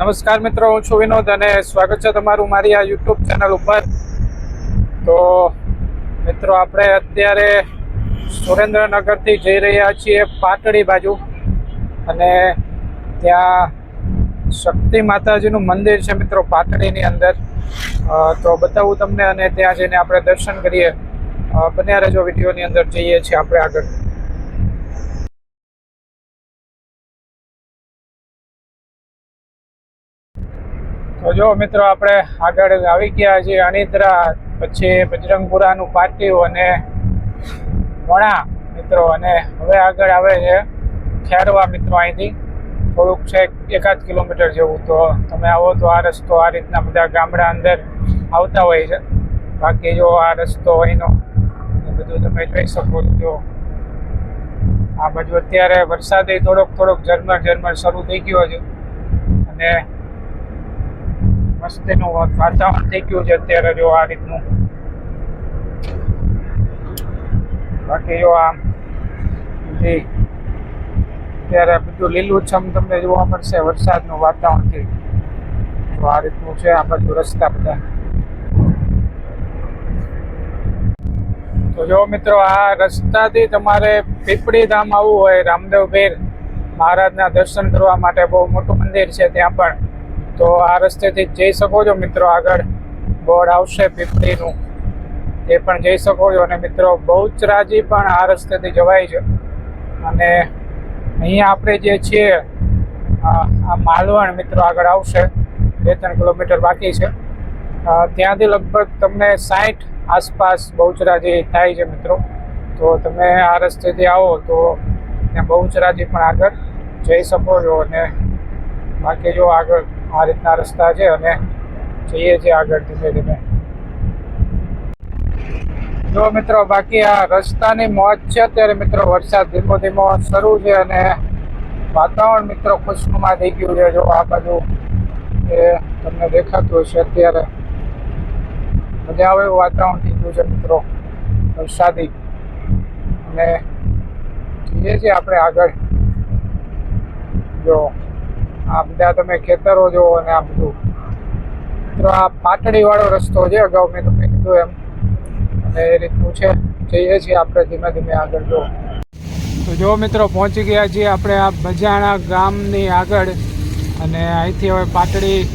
નમસ્કાર મિત્રો, હું છું વિનોદ અને સ્વાગત છે તમારું મારી આ યુટ્યુબ ચેનલ ઉપર. તો મિત્રો, આપણે અત્યારે સુરેન્દ્રનગરથી જઈ રહ્યા છીએ પાટડી બાજુ અને ત્યાં શક્તિ માતાજીનું મંદિર છે મિત્રો પાટડીની અંદર. તો બતાવું તમને અને ત્યાં જઈને આપણે દર્શન કરીએ. બન્યા રહેજો વિડીયોની અંદર, જઈએ છીએ આપણે આગળ. તો જો મિત્રો આપણે આગળ આવી ગયા છીએ અનિદ્રા, પછી બજરંગપુરાનું પાટિયું અને વણા મિત્રો, અને હવે આગળ આવે છે ખેરવા મિત્રો અહીંથી. થોડુંક છે એકાદ કિલોમીટર જેવું. તો તમે આવો તો આ રસ્તો આ રીતના બધા ગામડા અંદર આવતા હોય છે. બાકી જો આ રસ્તો અહીંનો બધું તમે જોઈ શકો છો. આ બાજુ અત્યારે વરસાદે થોડોક થોડોક ઝરમર ઝરમર શરૂ થઈ ગયો છે. અને મસ્તીનું વાતાવરણ થઈ ગયું છે અત્યારે જો આ રીતનું. બાકી જો આ બધી બધું લીલુંછમ તમને જોવા મળશે, વરસાદનું વાતાવરણથી તો આ રીતનું છે, આ બાજુ રસ્તા બધા. તો જો મિત્રો, આ રસ્તાથી તમારે પીપળી ધામ આવવું હોય, રામદેવ પીર મહારાજના દર્શન કરવા માટે બહુ મોટું મંદિર છે ત્યાં પણ. તો આ રસ્તેથી જઈ શકો છો મિત્રો આગળ. બોર્ડ આવશે પીપળીનું. તે પણ જઈ શકો છો. અને મિત્રો બહુચરાજી પણ આ રસ્તેથી જવાય છે. અને અહીંયા આપણે જે છીએ, આ માલવણ મિત્રો આગળ આવશે. બે ત્રણ કિલોમીટર બાકી છે. ત્યાંથી લગભગ તમને સાઠ આસપાસ બહુચરાજી થાય છે મિત્રો. તો તમે આ રસ્તેથી આવો તો ત્યાં બહુચરાજી પણ આગળ જઈ શકો છો. અને બાકી જો આગળ આ રીતના રસ્તા છે અને જઈએ છીએ આગળ ધીમે ધીમે. જો મિત્રો, બાકી આ રસ્તાની મોજ છે, અત્યારે મિત્રો વરસાદ ધીમો ધીમો શરૂ છે અને વાતાવરણ મિત્રો ખુશનુમા થઈ ગયું છે. જો આ બાજુ એ તમને દેખાતું હશે અત્યારે. મજા આવે એવું વાતાવરણ થઈ ગયું છે મિત્રો, વરસાદી. અને જઈએ છીએ આપણે આગળ. જો આ બધા તમે ખેતરો જો અને આ બધું. મિત્રો આ પાટડી વાળો રસ્તો છે અગાઉ મેં તમને કીધું એમ. અને એ રીતનું છે. જઈએ છીએ આપણે ધીમે ધીમે આગળ જો. તો જો મિત્રો, પહોંચી ગયા છીએ આપણે આ બજાણા ગામની આગળ. અને અહીંથી હવે પાટડી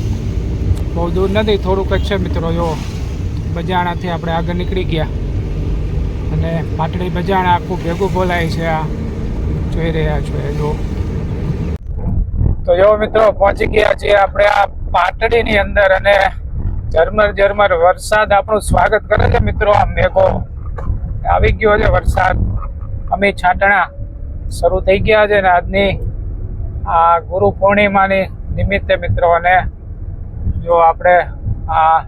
બહુ દૂર નથી, થોડુંક જ છે મિત્રો, જો. બજાણાથી આપણે આગળ નીકળી ગયા. અને પાટડી બજાણા આખું ભેગું બોલાય છે આ. જોઈ રહ્યા છો એ, જો. તો જો મિત્રો, પહોંચી ગયા છીએ આપણે આ પાટડીની અંદર અને ઝરમર ઝરમર વરસાદ આપણું સ્વાગત કરે છે મિત્રો આ મેઘો. આવી ગયો છે વરસાદ. અમે છાંટણા શરૂ થઈ ગયા છે ને આજની આ ગુરુ પૂર્ણિમાની નિમિત્તે મિત્રો અને જો આપણે આ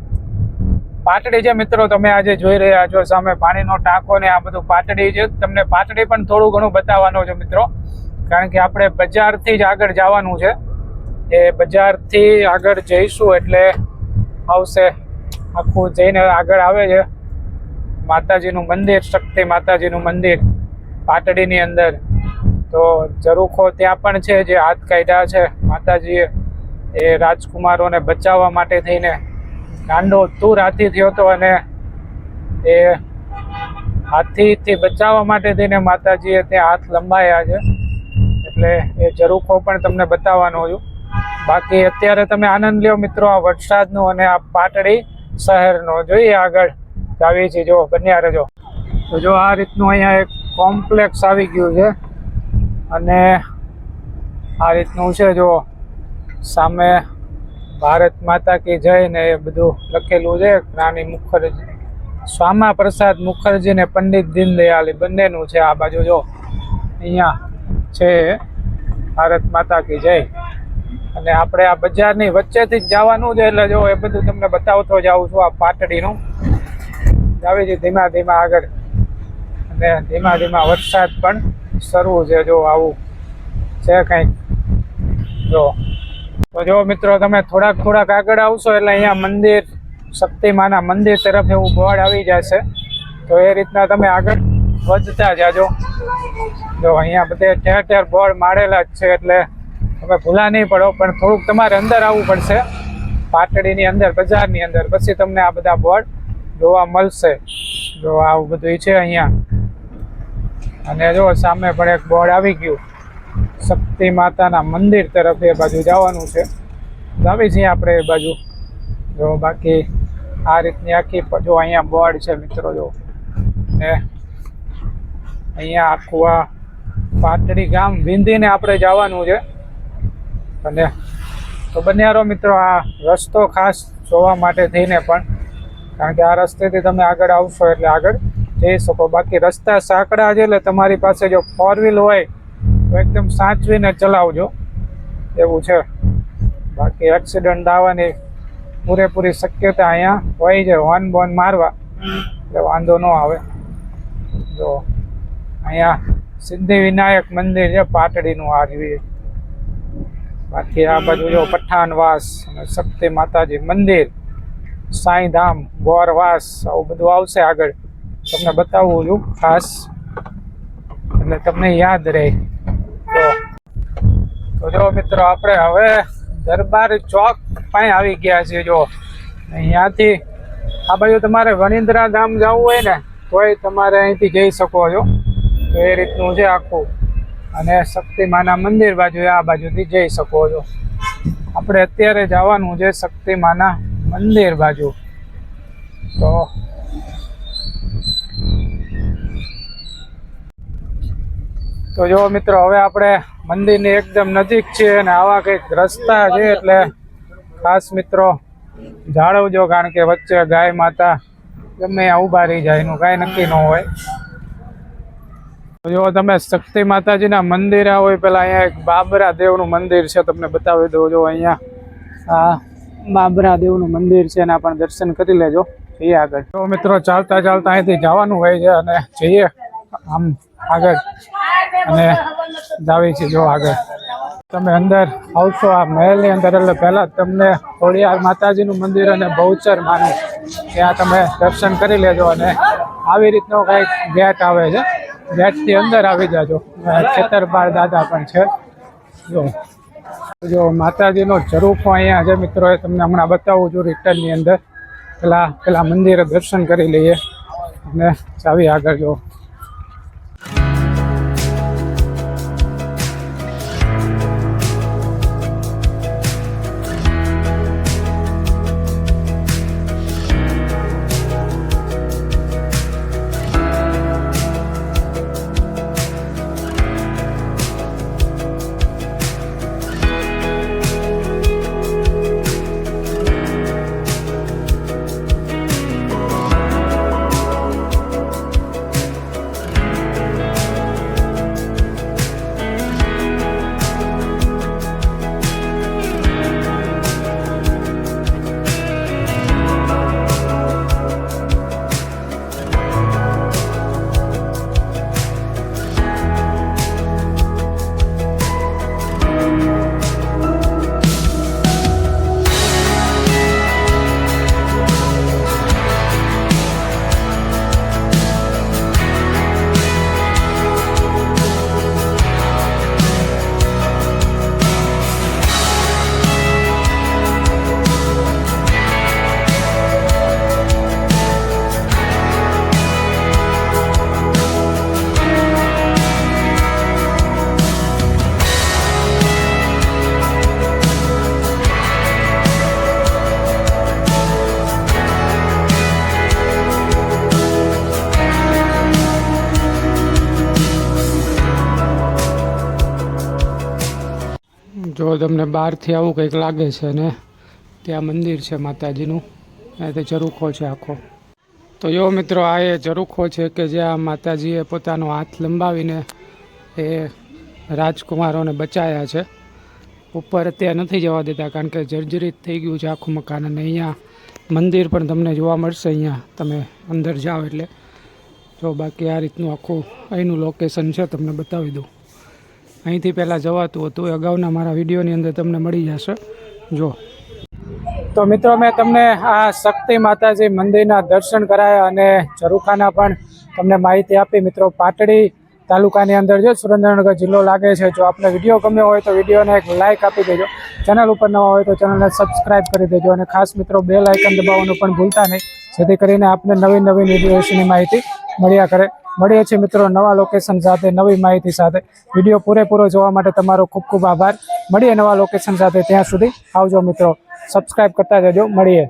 પાટડી છે મિત્રો, તમે આજે જોઈ રહ્યા છો સામે પાણીનો ટાંકો ને આ બધું પાટડી છે. તમને પાટડી પણ થોડું ઘણું બતાવવાનું છે મિત્રો. કારણ કે આપણે બજારથી જ આગળ જવાનું છે. એ બજારથી આગળ જઈશું એટલે આવશે. આખું જઈને આગળ આવે છે. માતાજીનું મંદિર, શક્તિ માતાજીનું મંદિર પાટડીની અંદર. તો જરૂખો ત્યાં પણ છે, જે હાથ કાઢ્યા છે. માતાજીએ એ રાજકુમારોને બચાવવા માટે થઈને ગાંડો તૂર હાથી થયો હતો અને એ હાથીથી બચાવવા માટે થઈને માતાજીએ ત્યાં હાથ લંબાયા છે. એટલે એ ઝરૂખો પણ તમને બતાવવાનો છું બાકી અત્યારે તમે આનંદ લ્યો મિત્રો, આ વરસાદનો અને આ પાટડી શહેરનો. જોઈએ આગળ, આવી છે, જો, બન્યા રહેજો. તો જો આ રીતનું અહીંયા એક કોમ્પ્લેક્સ આવી ગયું છે. અને આ રીતનું છે, જો, સામે ભારત માતા કી જય ને એ બધું લખેલું છે રાણી મુખર્જી શ્યામા પ્રસાદ મુખર્જી ને પંડિત દીનદયાળ બંનેનું છે આ બાજુ, જો, અહીંયા છે. ભારત માતા કી જય. અને આપણે આ બજારની વચ્ચેથી જ જવાનું છે એટલે જો એ બધું તમને બતાવતો જાઉં છું આ પાટડીનું. આવી છે ધીમા ધીમા આગળ. અને ધીમા ધીમા વરસાદ પણ શરૂ છે જો આવું છે કંઈક. જો. તો જો મિત્રો તમે થોડાક થોડાક આગળ આવશો એટલે અહીંયા મંદિર, શક્તિમાના મંદિર તરફ એવું બોર્ડ આવી જશે. તો એ રીતના તમે આગળ વધતા જાજો. જો અહીંયા બધે ઠેર ઠેર બોર્ડ મારેલા જ છે એટલે તમે ભૂલા નહીં પડો, પણ થોડુંક તમારે અંદર આવવું પડશે. પાટડીની અંદર, બજારની અંદર. પછી તમને આ બધા બોર્ડ જોવા મળશે. જો આવું બધું છે અહીંયા. અને જો સામે પણ એક બોર્ડ આવી ગયું. શક્તિ માતાના મંદિર તરફ એ બાજુ જવાનું છે. આવી છીએ આપણે એ બાજુ. જો બાકી આ રીતની આખી જો અહીંયા બોર્ડ છે મિત્રો, જો. ને અહીંયા આખું આ પાટડી ગામ વિંધીને આપણે જવાનું છે. અને તો બન્યારો મિત્રો, આ રસ્તો ખાસ જોવા માટે થઈને પણ, કારણ કે આ રસ્તેથી તમે આગળ આવશો એટલે આગળ જઈ શકો. બાકી રસ્તા સાંકડા છે એટલે તમારી પાસે જો ફોર વ્હીલ હોય, તો એકદમ સાચવીને ચલાવજો. એવું છે. બાકી એક્સિડન્ટ આવવાની પૂરેપૂરી શક્યતા અહીંયા હોય છે. હોર્ન બોર્ન મારવા. એટલે વાંધો ન આવે. જો અહીંયા સિદ્ધિ વિનાયક મંદિર છે, પાટડીનું આ બાકી આ બાજુ જો પઠાણવાસ શક્તિ માતાજી મંદિર, સાંઈધામ, ગોરવાસ, આવું બધું આવશે આગળ. તમને બતાવવું છું ખાસ. એટલે તમને યાદ રહે. તો તો જો મિત્રો આપણે હવે દરબાર ચોક પાસે આવી ગયા છીએ જો. અહીંયાથી આ બાજુ તમારે વણિંદ્રા ધામ જવું હોય ને, તોય તમારે અહીંથી જઈ શકો છો. તો એ રીતનું છે આખું. અને શક્તિમાના મંદિર બાજુ આ બાજુથી જઈ શકો છો. આપણે અત્યારે જવાનું છે શક્તિમાના મંદિર બાજુ. તો તો જો મિત્રો, હવે આપણે મંદિરની એકદમ નજીક છે અને આવા કંઈક રસ્તા છે એટલે ખાસ મિત્રો, જાળવજો કારણ કે વચ્ચે ગાય માતા ગમે ઊભા રહી જાય, એનું કાંઈ નક્કી ન હોય. જો તમે શક્તિ માતાજીના મંદિર આવો પેલા અહીંયા એક બાબરા દેવનું મંદિર છે, તમને બતાવી દઉં. જો અહીંયા આ બાબરા દેવનું મંદિર છે, એના પણ દર્શન કરી લેજો. જઈએ આગળ. તો મિત્રો, ચાલતા ચાલતા અહીંથી જવાનું હોય છે અને જઈએ આમ આગળ. અને જાવી છે, જો આગળ. તમે અંદર આવશો આ મહેલની અંદર, એટલે પહેલાં તમને ખોડિયાર માતાજીનું મંદિર અને બહુચર માનું. ત્યાં તમે દર્શન કરી લેજો અને આવી રીતનો કંઈક ગેટ આવે છે. ગેટથી અંદર આવી જાજો. ખેતરબાર દાદા પણ છે. જો. જો માતાજીનો ઝરૂખો અહીંયા છે મિત્રોએ તમને હમણાં બતાવું છું રિટર્નની અંદર. પેલા પેલા મંદિરે દર્શન કરી લઈએ. અને ચાવી આગળ જો. તમને બહારથી આવું કંઈક લાગે છે ને, ત્યાં મંદિર છે માતાજીનું. અને તે ઝરૂખો છે આખો. તો જો મિત્રો, આ એ ઝરૂખો છે કે જ્યાં માતાજીએ પોતાનો હાથ લંબાવીને એ રાજકુમારોને બચાયા છે. ઉપર ત્યાં નથી જવા દેતા કારણ કે જર્જરિત થઈ ગયું છે આખું મકાન અને અહીંયા મંદિર પણ તમને જોવા મળશે અહીંયા. તમે અંદર જાઓ એટલે. જો બાકી આ રીતનું આખું અહીંનું લોકેશન છે, તમને બતાવી દઉં. અહીંથી પહેલાં જવાતું હતું. એ અગાઉના મારા વિડીયોની અંદર તમને મળી જશે. જો. તો મિત્રો, મેં તમને આ શક્તિ માતાજી મંદિરના દર્શન કરાયા અને ઝરૂખાના પણ તમને માહિતી આપી. મિત્રો, પાટડી તાલુકાની અંદર જો સુરેન્દ્રનગર જિલ્લો લાગે છે, જો આપને વીડિયો ગમ્યો હોય તો વિડીયોને એક લાઇક આપી દેજો. ચેનલ ઉપર નવા હોય તો ચેનલને સબસ્ક્રાઇબ કરી દેજો અને ખાસ મિત્રો બે લાઇકન દબાવવાનું પણ ભૂલતા નહીં, જેથી કરીને આપને નવી નવી વિડીયોની માહિતી મળ્યા કરે. મળીએ છીએ મિત્રો નવા લોકેશન સાથે, નવી માહિતી સાથે. વીડિયો પૂરેપૂરો જોવા માટે તમારો ખૂબ ખૂબ આભાર. મળીએ નવા લોકેશન સાથે ત્યાં સુધી. આવજો મિત્રો. સબસ્ક્રાઇબ કરતા જજો મળીએ.